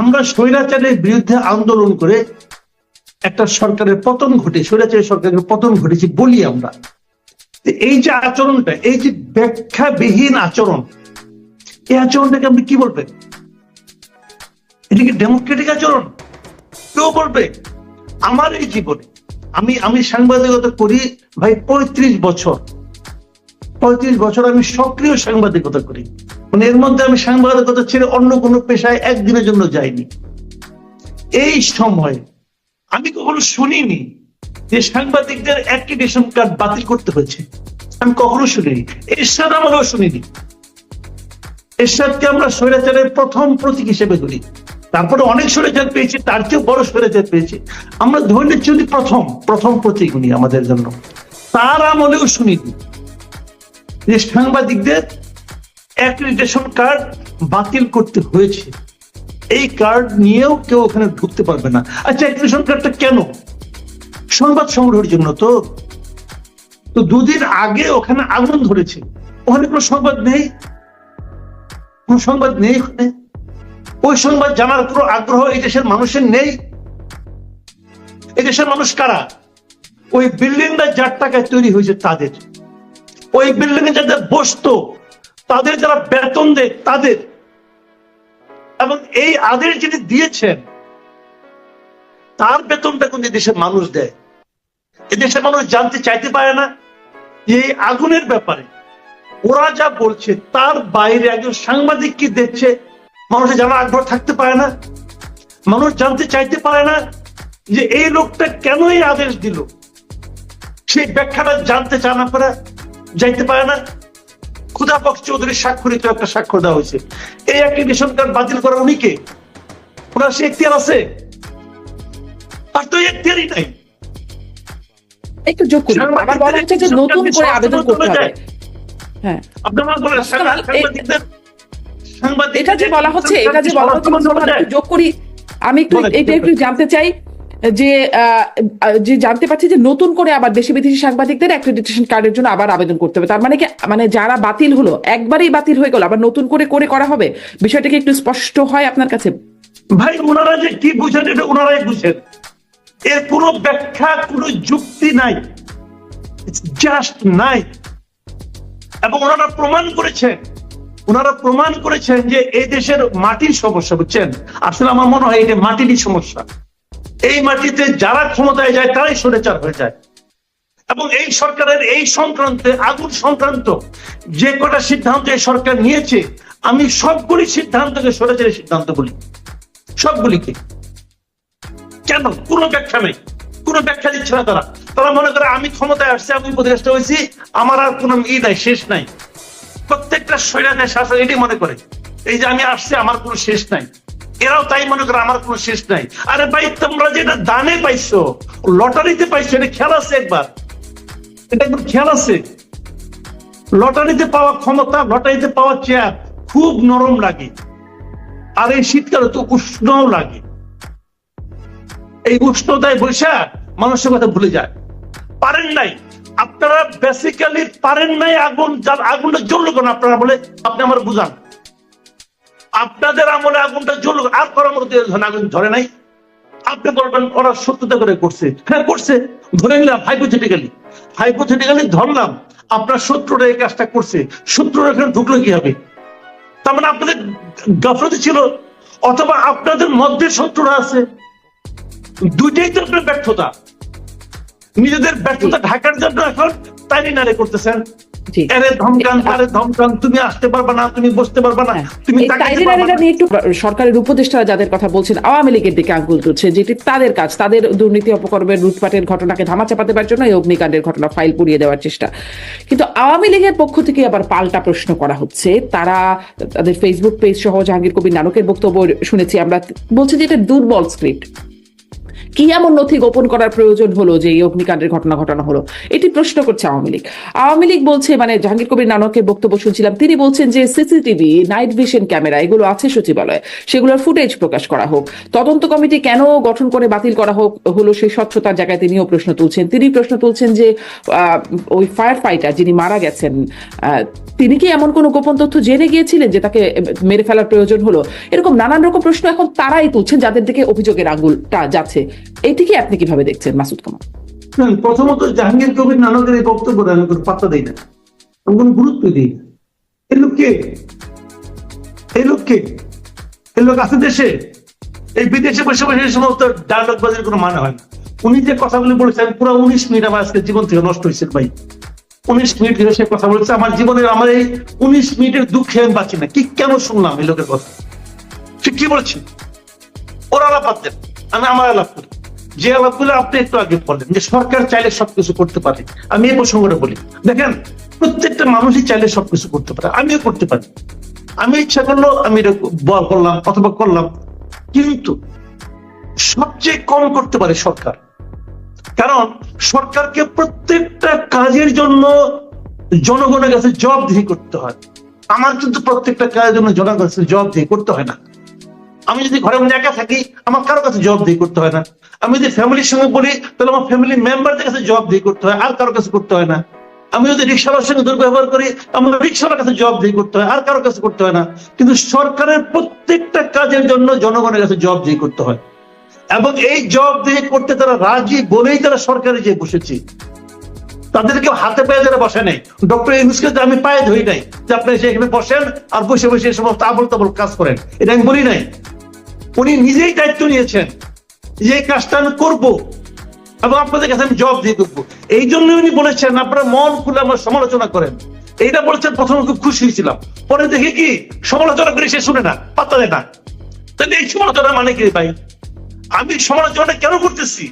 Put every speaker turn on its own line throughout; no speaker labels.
আমরা স্বৈরাচারের বিরুদ্ধে আন্দোলন করে একটা সরকারের পতন ঘটে স্বৈরাচারী সরকারের পতন ঘটেছে বলি আমরা। এই যে আচরণটা, এই যে ব্যাখ্যাবিহীন আচরণ, এই আচরণটাকে আপনি কি বলবেন? এটা কি ডেমোক্রেটিক আচরণ? কেউ বলবে, আমার এই জীবনে, আমি আমি সাংবাদিকতা করি ভাই পঁয়ত্রিশ বছর। পঁয়ত্রিশ বছর আমি সক্রিয় সাংবাদিকতা করি। মানে এর মধ্যে আমি সাংবাদিকতা ছেড়ে অন্য কোনো পেশায় একদিনের জন্য যাইনি। এই সময় আমি কখনো শুনিনি যে সাংবাদিকদের অ্যাক্রিডেশন কার্ড বাতিল করতে হয়েছে। আমি কখনো শুনিনি। এরশাদ আমলেও শুনিনি। এরশাদকে আমরা স্বৈরাচারের প্রথম প্রতীক হিসেবে ধরি। তারপরে অনেক স্বৈরাচার পেয়েছি, তার চেয়েও বড় স্বৈরাচার পেয়েছি। আমরা ধরে নিচ্ছি প্রথম প্রথম প্রতীক উনি আমাদের জন্য। তার আমলেও শুনিনি যে সাংবাদিকদের অ্যাক্রিডিটেশন কার্ড বাতিল করতে হয়েছে। এই কার্ড নিয়েও কেউ ওখানে ঢুকতে পারবে না। আচ্ছা অ্যাক্রিডিটেশন কার্ডটা কেন? সংবাদ সংগ্রহের জন্য তো। তো দুদিন আগে ওখানে আগুন ধরেছে। ওখানে কোনো সংবাদ নেই? কোনো সংবাদ নেই ওখানে? ওই সংবাদ জানার কোনো আগ্রহ এই দেশের মানুষের নেই? এই দেশের মানুষ কারা? ওই বিল্ডিংটা যার টাকায় তৈরি হয়েছে তাদের। ওই বিল্ডিং যাদের বসতো তাদের যারা বেতন দেয়, তাদের। এবং এই আদেশ যিনি দিয়েছেন, তার বেতনটা কিন্তু দেশের মানুষ দেয়। এদেশের মানুষ জানতে চাইতে পারে না এই আগুনের ব্যাপারে। ওরা যা বলছে, তার বাইরে একজন সাংবাদিক কি দেখছে, মানুষের জানার আগ্রহ থাকতে পারে না। মানুষ জানতে চাইতে পারে না যে এই লোকটা কেন এই আদেশ দিল। সেই ব্যাখ্যাটা জানতে চায় না, পারে যাইতে পারে না। খুদাপক চৌধুরীর স্বাক্ষরিত একটা স্বাক্ষর দেওয়া হয়েছে। এই অ্যাক্রিডিশন কার্ড বাতিল করা উনি কে? ওনার সে এখতিয়ার আছে? আর তো এখতিয়ারই নাই।
একটু যোগ করি আবার বলা হচ্ছে যে নতুন করে আবেদন করতে হবে। হ্যাঁ।
আপনার বলেন সাংবাদিকদের
এটা যে বলা হচ্ছে এটা যে বলা হচ্ছে যোগ করি। আমি একটু এটা একটু জানতে চাই যে যে জানতে পারছি যে নতুন করে আবার দেশি বিদেশি সাংবাদিকদের অ্যাক্রেডিটেশন কার্ডের জন্য আবার আবেদন করতে হবে। তার মানে কি মানে যারা বাতিল হলো, একবারেই বাতিল হয়ে গেল, আবার নতুন করে করে করা হবে? বিষয়টা কি একটু স্পষ্ট হয় আপনার কাছে?
ভাই, ওনারা যে কি বুঝেন এটা ওনারাই বুঝেন। এর কোনো ব্যাখ্যা, কোনো যুক্তি নাই। জাস্ট নাই। এবং ওনারা প্রমাণ করেছেন। ওনারা প্রমাণ করেছেন যে এই দেশের মাটির সমস্যা, বুঝছেন? আসলে আমার মনে হয় এটা মাটিরই সমস্যা। এই মাটিতে যারা ক্ষমতায় যায়, তারাই সরেচার হয়ে যায়। এবং এই সরকারের এই সংক্রান্তে, আগুন সংক্রান্ত যে কটা সিদ্ধান্ত এই সরকার নিয়েছে, আমি সবগুলি সিদ্ধান্তকে সরেচারের সিদ্ধান্ত বলি। সবগুলিকে। কেন? কোনো ব্যাখ্যা নেই। কোনো ব্যাখ্যা দিচ্ছে না তারা। তারা মনে করে, আমি ক্ষমতায় আসছি, আমি উপদেষ্টা হয়েছি, আমার আর কোনো ই নাই, শেষ নাই। প্রত্যেকটা স্বৈরাচার শাসক এটি মনে করে। এই যে আমি আসছি, আমার কোনো শেষ নাই। এরাও তাই মনে করে আমার কোনো শেষ নাই। আরে ভাই, তোমরা যেটা দানে পাইছো, লটারিতে পাইছো, এটা খেয়াল আছে একবার? এটা একবার খেয়াল আছে? লটারিতে পাওয়া ক্ষমতা, লটারিতে পাওয়া চেয়ার খুব নরম লাগে। আর এই শীতকালে তো উষ্ণও লাগে। এই উষ্ণতায় বৈশা মানুষের কথা ভুলে যায়। পারেন নাই। আপনারা বেসিক্যালি পারেন নাই আগুন, যার আগুনটা জ্বললো কেন আপনারা বলে, আপনি আমার বুঝান। আপনাদের আমলে আগুনটা জ্বললো কেন? আর করার মধ্যে আগুন ধরে নাই, আপনি বলবেন, ওরা সত্যতা করে করছে। হ্যাঁ করছে। ধরে নিলাম হাইপোথেটিক্যালি হাইপোথেটিক্যালি ধরলাম, আপনার শত্রুরা এই কাজটা করছে। শত্রুরা এখানে ঢুকলো কি হবে তার মানে আপনাদের গাফলতি ছিল? অথবা আপনাদের মধ্যে শত্রুরা আছে? দুইটাই তো আপনার ব্যর্থতা। নিজেদের ব্যর্থতা ঢাকার জন্য এখন তাই নারে করতেছেন। আরে ধমকান আরে ধমকান তুমি আসতে পারবা না তুমি বসতে পারবা না
হ্যাঁ।
তুমি
একটু সরকারের উপদেষ্টারা যাদের কথা বলছেন আওয়ামী লীগের দিকে আঙ্গুল তুলছে যেটি তাদের কাজ তাদের দুর্নীতি অপকর্মের লুটপাটের ঘটনাকে ধামাচাপা দেওয়ার জন্য এই অগ্নিকাণ্ডের ঘটনা ফাইল পুড়িয়ে দেওয়ার চেষ্টা। কিন্তু আওয়ামী লীগের পক্ষ থেকে আবার পাল্টা প্রশ্ন করা হচ্ছে। তারা তাদের ফেসবুক পেজ সহ জাহাঙ্গীর কবির নানকের বক্তব্য শুনেছি আমরা। বলছে যে এটা দুর্বল স্ক্রিপ্ট কি এমন নথি গোপন করার প্রয়োজন হলো যে এই অগ্নিকাণ্ডের ঘটনা ঘটানো হলো? এটি প্রশ্ন করছে আওয়ামী লীগ। আওয়ামী লীগ বলছে মানে জাহাঙ্গীর কবির নানকের বক্তব্য শুনছিলাম, তিনি বলছেন যে সিসিটিভি, নাইট ভিশন ক্যামেরা, এগুলো আছে সচিবালয়ে। সেগুলোর ফুটেজ প্রকাশ করা হোক। তদন্ত কমিটি কেন গঠন করে বাতিল করা হোক, হলো সেই স্বচ্ছতার জায়গায় তিনিও প্রশ্ন তুলছেন। তিনি প্রশ্ন তুলছেন যে ওই ফায়ার ফাইটার যিনি মারা গেছেন তিনি কি এমন কোনো গোপন তথ্য জেনে গিয়েছিলেন যে তাকে মেরে ফেলার প্রয়োজন হলো? এরকম নানান রকম প্রশ্ন এখন তারাই তুলছেন, যাদের দিকে অভিযোগের আঙুলটা যাচ্ছে। এটিকে আপনি কীভাবে দেখছেন মাসুদ কামাল
প্রথমত জাহাঙ্গীর কবির নানকের এই বক্তব্য আমি কোনো পাত্তা দিই না। আমি কোনো গুরুত্ব দিই না। এই লোক কে? এই লোক কে? এই লোক আছে দেশে? এই বিদেশে বসে বসে এই সমস্ত ডায়লগ বাজের কোনো মানে হয় না। উনি যে কথাগুলি বলেছেন, পুরো উনিশ মিনিট আমার আজকে জীবন থেকে নষ্ট হয়েছে ভাই। উনিশ মিনিট ধরে সে কথা বলেছে, আমার জীবনের, আমার এই উনিশ মিনিটের দুঃখে আমি বাঁচি না। কি কেন শুনলাম এই লোকের কথা? ঠিক কি বলছে? ওরা বাদ দেন। যে আপনি একটু আগে বললেন, যে সরকার চাইলে সবকিছু করতে পারে, আমি প্রসঙ্গটা বলি। দেখেন, প্রত্যেকটা মানুষই চাইলে সবকিছু করতে পারে, আমিও করতে পারি। আমি ইচ্ছা করল আমি এটা করলাম অথবা করলাম। কিন্তু সবচেয়ে কম করতে পারে সরকার। কারণ সরকারকে প্রত্যেকটা কাজের জন্য জনগণের কাছে জবাবদিহি করতে হয়। আমার কিন্তু প্রত্যেকটা কাজের জন্য জনগণের কাছে জবাবদিহি করতে হয় না। আমি যদি ঘরের মধ্যে একা থাকি, আমার কারও কাছে জবাবদিহি করতে হয় না। আমি যদি ফ্যামিলির সঙ্গে বলি, তাহলে আমার ফ্যামিলি মেম্বারদের কাছে জবাবদিহি করতে হয়, আর কারও কাছে করতে হয় না। আমি যদি রিক্সাওয়ালার সঙ্গে দুর্ব্যবহার করি, আমার রিক্সাওয়ালার কাছে জবাবদিহি করতে হয়, আর কারও কাছে করতে হয় না। কিন্তু সরকারের প্রত্যেকটা কাজের জন্য জনগণের কাছে জবাবদিহি করতে হয়। এবং এই জবাবদিহি করতে তারা রাজি বলেই তারা সরকারে যে বসেছে। তাদেরকে হাতে পায়ে যারা বসে নেই। ডক্টর ইউনুসকে আমি পায়ে ধরি নাই যে আপনি সেখানে বসেন আর বসে বসে এই সমস্ত আবল তাবল কাজ করেন। এটা আমি বলি নাই। উনি নিজেই দায়িত্ব নিয়েছেন যে এই কাজটা আমি করব এবং আপনাদের কাছে আমি জবাব দিয়ে করব এই জন্য উনি বলেছেন, আপনারা মন খুলে আমার সমালোচনা করেন। এইটা বলেছেন, প্রথমে খুব খুশি হয়েছিলাম। পরে দেখি কি, সমালোচনা করে সে শুনে না, পাত্তা দেয় না। তাহলে এই সমালোচনা মানে কি ভাই? আমি সমালোচনাটা কেন করতেছি?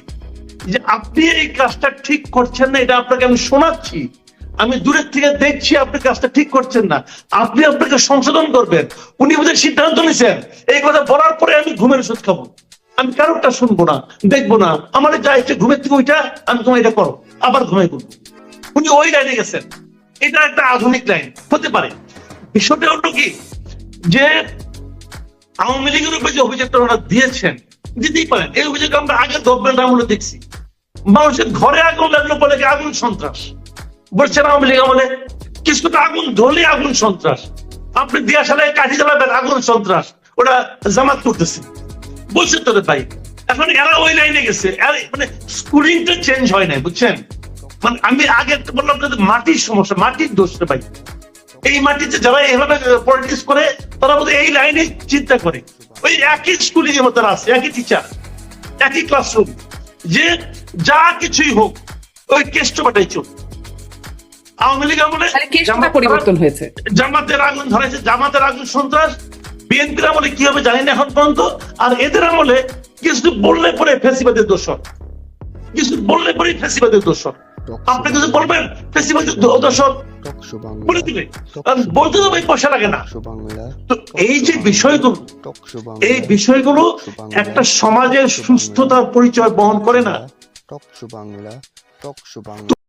যে আপনি এই কাজটা ঠিক করছেন না, এটা আপনাকে আমি শোনাচ্ছি। আমি দূরের থেকে দেখছি আপনি কাজটা ঠিক করছেন না। আপনি আপনাকে সংশোধন করবেন। উনি বোধহয় সিদ্ধান্ত নিছেন। এই কথা বলার পরে আমি ঘুমের ওষুধ খাব। আমি কারোরটা শুনব না, দেখব না। আমার যা ইচ্ছে ঘুমের থেকে ওইটা আমি তোমার এটা করো। আবার ঘুমাই করব উনি ওই লাইনে গেছেন। এটা একটা আধুনিক লাইন। হতে পারে। বিষয়টা হলো কি? যে আওয়ামী লীগের উপরে যে অভিযোগটা ওনারা দিয়েছেন, দিতেই পারেন। এই অভিযোগ আমরা আগে গভর্নমেন্ট আমলে দেখছি। মানুষের ঘরে আগুন লাগল বলে আগুন সন্ত্রাস। বলছেন আওয়ামী লীগ আমলে। কিছুটা আগুন ধরলে আগুন সন্ত্রাস। আপনি দিয়া সালায় কাঠি জ্বালাবেন আগুন সন্ত্রাস। ওটা জামাত করতেছে। বলছেন তো রে ভাই, এখন এরা ওই লাইনে গেছে। মানে স্কুলিংটা চেঞ্জ হয় নাই, বুঝছেন? মানে আমি আগে বললাম যে মাটির সমস্যা, মাটির দোষ ভাই। এই মাটিতে যারা এইভাবে পলিটিক্স করে, তারা বোধ এই লাইনে চিন্তা করে। ওই একই স্কুলিং এর মতো আছে, একই টিচার একই ক্লাসরুম যে যা কিছুই হোক, ওই কেষ্ট বাটাই চল আওয়ামী লীগ আমলে
পরিবর্তন হয়েছে।
জামাতের আগুন ধরেছে জামাতের আগুন সন্ত্রাস। বিএনপির আমলে কি হবে জানি না এখন পর্যন্ত। আর এদের আমলে কিছু বললে পরে ফেসিবাদের দোষর কিছু বললে পরে ফেসিবাদের দোষর আপনি কিছু বলবেন? ফেসিবাদের দো- দোষর
বলে।
দিবে। বলতে তো ভাই পয়সা লাগে না। তো এই যে বিষয়গুলো এই বিষয়গুলো একটা সমাজের সুস্থতার পরিচয় বহন করে না।
Talk show Bangla. Talk show Bangla.